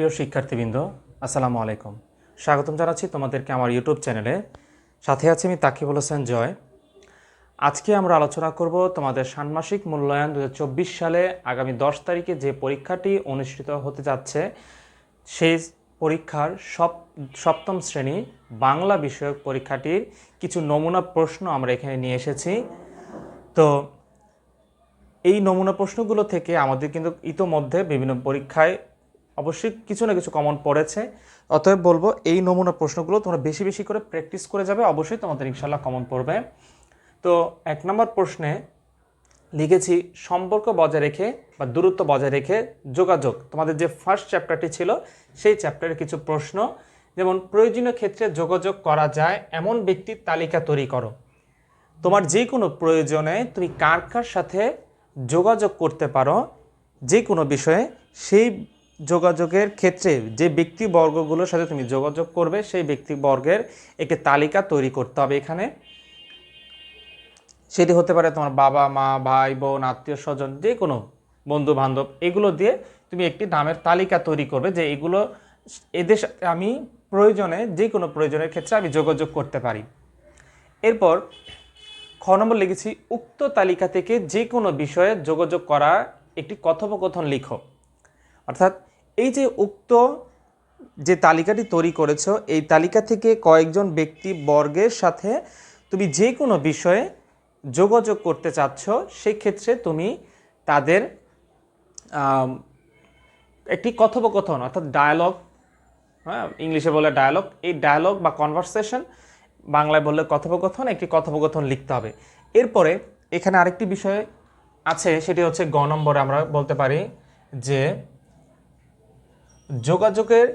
প্রিয় শিক্ষার্থীবৃন্দ, আসসালামু আলাইকুম। স্বাগতম জানাচ্ছি তোমাদেরকে আমার ইউটিউব চ্যানেলে। সাথে আছে আমি তাকিবুল হোসেন জয়। আজকে আমরা আলোচনা করব তোমাদের ষান্মাসিক মূল্যায়ন দুহাজার চব্বিশ সালে আগামী দশ তারিখে যে পরীক্ষাটি অনুষ্ঠিত হতে যাচ্ছে, সেই পরীক্ষার সপ, সপ্তম শ্রেণি বাংলা বিষয়ক পরীক্ষাটির কিছু নমুনা প্রশ্ন আমরা এখানে নিয়ে এসেছি। তো এই নমুনা প্রশ্নগুলো থেকে আমাদের কিন্তু ইতোমধ্যে বিভিন্ন পরীক্ষায় অবশ্যই কিছু না কিছু কমন পড়েছে। অতএব বলব, এই নমুনা প্রশ্নগুলো তোমরা বেশি বেশি করে প্র্যাকটিস করে যাবে, অবশ্যই তোমাদের ইনশাল্লাহ কমন পড়বে। তো এক নম্বর প্রশ্নে লিখেছি, সম্পর্ক বজায় রেখে বা দূরত্ব বজায় রেখে যোগাযোগ। তোমাদের যে ফার্স্ট চ্যাপ্টারটি ছিল, সেই চ্যাপ্টারের কিছু প্রশ্ন। যেমন, প্রয়োজনীয় ক্ষেত্রে যোগাযোগ করা যায়, এমন ব্যক্তির তালিকা তৈরি করো। তোমার যে কোনো প্রয়োজনে তুমি কার কার সাথে যোগাযোগ করতে পারো যে কোনো বিষয়ে সেই যোগাযোগের ক্ষেত্রে যে ব্যক্তিবর্গগুলোর সাথে তুমি যোগাযোগ করবে, সেই ব্যক্তিবর্গের একটি তালিকা তৈরি করতে হবে এখানে। সেটি হতে পারে তোমার বাবা, মা, ভাই, বোন, আত্মীয় স্বজন, যে কোনো বন্ধু বান্ধব এগুলো দিয়ে তুমি একটি নামের তালিকা তৈরি করবে যে এগুলো এদের সাথে আমি প্রয়োজনে, যে কোনো প্রয়োজনের ক্ষেত্রে আমি যোগাযোগ করতে পারি। এরপর খ নম্বর লিখেছি, উক্ত তালিকা থেকে যে কোনো বিষয়ে যোগাযোগ করা একটি কথোপকথন লিখো। অর্থাৎ এই যে উক্ত যে তালিকাটি তৈরি করেছ, এই তালিকা থেকে কয়েকজন ব্যক্তি বর্গের সাথে তুমি যে কোনো বিষয়ে যোগাযোগ করতে চাচ্ছ সেই ক্ষেত্রে তুমি তাদের একটি কথোপকথন, অর্থাৎ ডায়ালগ হ্যাঁ ইংলিশে বলে ডায়ালগ এই ডায়ালগ বা কনভারসেশন বাংলায় বললে কথোপকথন, একটি কথোপকথন লিখতে হবে। এরপরে এখানে আরেকটি বিষয় আছে, সেটি হচ্ছে গ নম্বরে আমরা বলতে পারি যে যোগাযোগের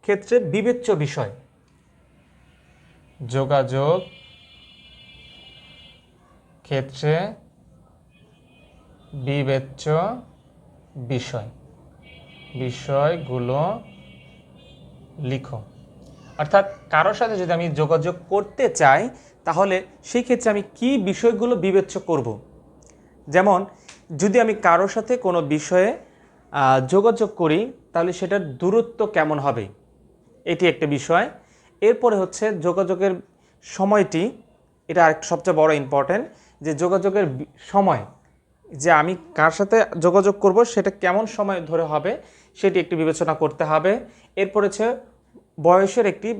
ক্ষেত্রে বিবেচ্য বিষয়। যোগাযোগ ক্ষেত্রে বিবেচ্য বিষয়। বিষয়গুলো লিখো। অর্থাৎ কারোর সাথে যদি আমি যোগাযোগ করতে চাই, তাহলে সেই ক্ষেত্রে আমি কি বিষয়গুলো বিবেচ্য করব। যেমন, যদি আমি কারোর সাথে কোনো বিষয়ে যোগাযোগ করি তাহলে সেটার দূরত্ব কেমন হবে? এটি একটা বিষয়। এরপরে হচ্ছে যোগাযোগের সময়টি, এটা আরেকটা সবচেয়ে বড় ইম্পর্ট্যান্ট যে যোগাযোগের সময়, যে আমি কার সাথে যোগাযোগ করব, সেটা কেমন সময় ধরে হবে, সেটি একটি বিবেচনা করতে হবে। এরপর হচ্ছে বয়সের একটি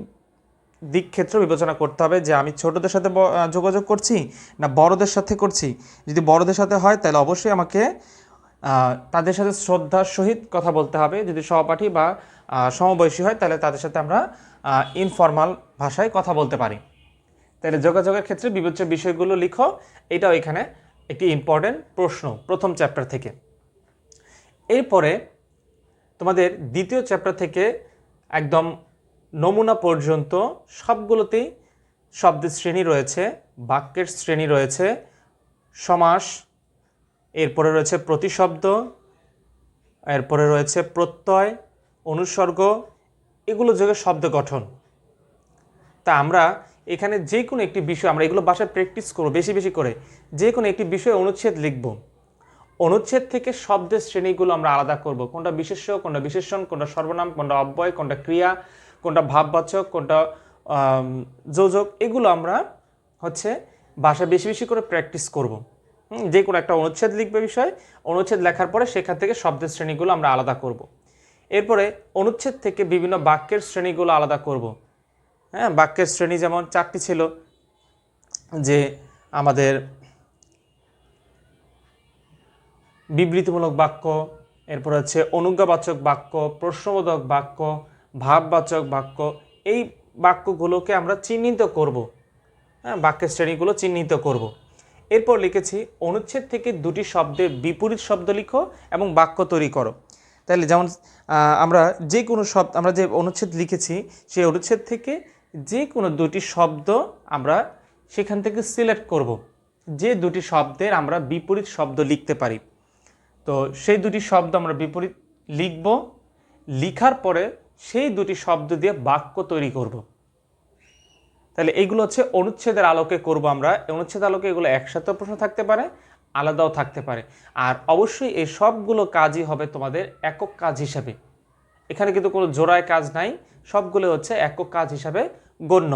দিক ক্ষেত্র বিবেচনা করতে হবে, যে আমি ছোটদের সাথে যোগাযোগ করছি না বড়দের সাথে করছি। যদি বড়দের সাথে হয়, তাহলে অবশ্যই আমাকে তাদের সাথে শ্রদ্ধার সহিত কথা বলতে হবে। যদি সহপাঠী বা সমবয়সী হয়, তাহলে তাদের সাথে আমরা ইনফর্মাল ভাষায় কথা বলতে পারি। তাহলে যোগাযোগের ক্ষেত্রে বিবেচ্য বিষয়গুলো লিখো। এটাও এখানে একটি ইম্পর্টেন্ট প্রশ্ন, প্রথম চ্যাপ্টার থেকে। এরপরে তোমাদের দ্বিতীয় চ্যাপ্টার থেকে একদম নমুনা পর্যন্ত সবগুলোতেই শব্দের শ্রেণি রয়েছে, বাক্যের শ্রেণি রয়েছে, সমাস এরপরে রয়েছে প্রতিশব্দ, এরপরে রয়েছে প্রত্যয়, অনুসর্গ, এগুলো যোগে শব্দ গঠন। তা আমরা এখানে যে কোনো একটি বিষয়, আমরা এগুলো বাসায় প্র্যাকটিস করব, বেশি বেশি করে। যে কোনো একটি বিষয়ে অনুচ্ছেদ লিখব। অনুচ্ছেদ থেকে শব্দের শ্রেণীগুলো আমরা আলাদা করব। কোনটা বিশেষ্য, কোনটা বিশেষণ, কোনটা সর্বনাম, কোনটা অব্যয়, কোনটা ক্রিয়া, কোনটা ভাববাচক, কোনটা যোজক, এগুলো আমরা হচ্ছে বাসায় বেশি বেশি করে প্র্যাকটিস করব। যে কোনো একটা অনুচ্ছেদ লিখবে বিষয়, অনুচ্ছেদ লেখার পরে সেখান থেকে শব্দের শ্রেণীগুলো আমরা আলাদা করব। এরপরে অনুচ্ছেদ থেকে বিভিন্ন বাক্যের শ্রেণীগুলো আলাদা করব। হ্যাঁ বাক্যের শ্রেণি যেমন চারটি ছিল, যে আমাদের বিবৃতিমূলক বাক্য, এরপর হচ্ছে অনুজ্ঞাবাচক বাক্য, প্রশ্নবোধক বাক্য, ভাববাচক বাক্য, এই বাক্যগুলোকে আমরা চিহ্নিত করব। হ্যাঁ বাক্যের শ্রেণীগুলো চিহ্নিত করব। এরপর লিখেছি, অনুচ্ছেদ থেকে দুটি শব্দের বিপরীত শব্দ লিখো এবং বাক্য তৈরি করো। তাহলে যেমন আমরা যে কোনো শব্দ, আমরা যে অনুচ্ছেদ লিখেছি, সেই অনুচ্ছেদ থেকে যে কোনো দুটি শব্দ আমরা সেখান থেকে সিলেক্ট করব। যে দুটি শব্দের আমরা বিপরীত শব্দ লিখতে পারি। তো সেই দুটি শব্দ আমরা বিপরীত লিখব। লিখার পরে সেই দুটি শব্দ দিয়ে বাক্য তৈরি করব। তাহলে এইগুলো হচ্ছে অনুচ্ছেদের আলোকে করব আমরা। অনুচ্ছেদ আলোকে এগুলো একসাথে প্রশ্ন থাকতে পারে, আলাদাও থাকতে পারে। আর অবশ্যই এই সবগুলো কাজই হবে তোমাদের একক কাজ হিসাবে। এখানে কিন্তু কোনো জোড়ায় কাজ নাই, সবগুলো হচ্ছে একক কাজ হিসাবে গণ্য।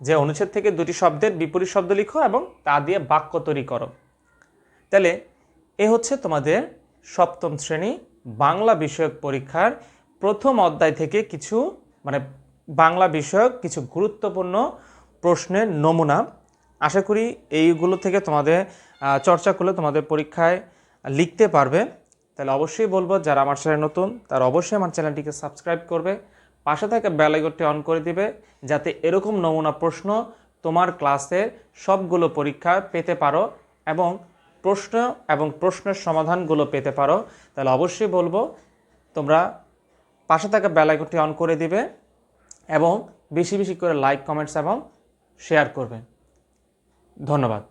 যে অনুচ্ছেদ থেকে দুটি শব্দের বিপরীত শব্দ লিখো এবং তা দিয়ে বাক্য তৈরি করো। তাহলে এ হচ্ছে তোমাদের সপ্তম শ্রেণি বাংলা বিষয়ক পরীক্ষার প্রথম অধ্যায় থেকে কিছু মানে বাংলা বিষয়ক কিছু গুরুত্বপূর্ণ প্রশ্নের নমুনা। আশা করি এইগুলো থেকে তোমাদের চর্চা করলে তোমাদের পরীক্ষায় লিখতে পারবে। তাহলে অবশ্যই বলব, যারা আমার চ্যানেল নতুন, তারা অবশ্যই আমার চ্যানেলটিকে সাবস্ক্রাইব করবে। পাশে থাকা বেল অন করে দিবে, যাতে এরকম নমুনা প্রশ্ন তোমার ক্লাসের সবগুলো পরীক্ষা পেতে পারো এবং প্রশ্ন এবং প্রশ্নের সমাধানগুলো পেতে পারো। তাহলে অবশ্যই বলব, তোমরা পাশে থাকা বেল আইকনটি অন করে দিবে। এবং বেশি বেশি করে লাইক কমেন্টস এবং শেয়ার করবেন। ধন্যবাদ।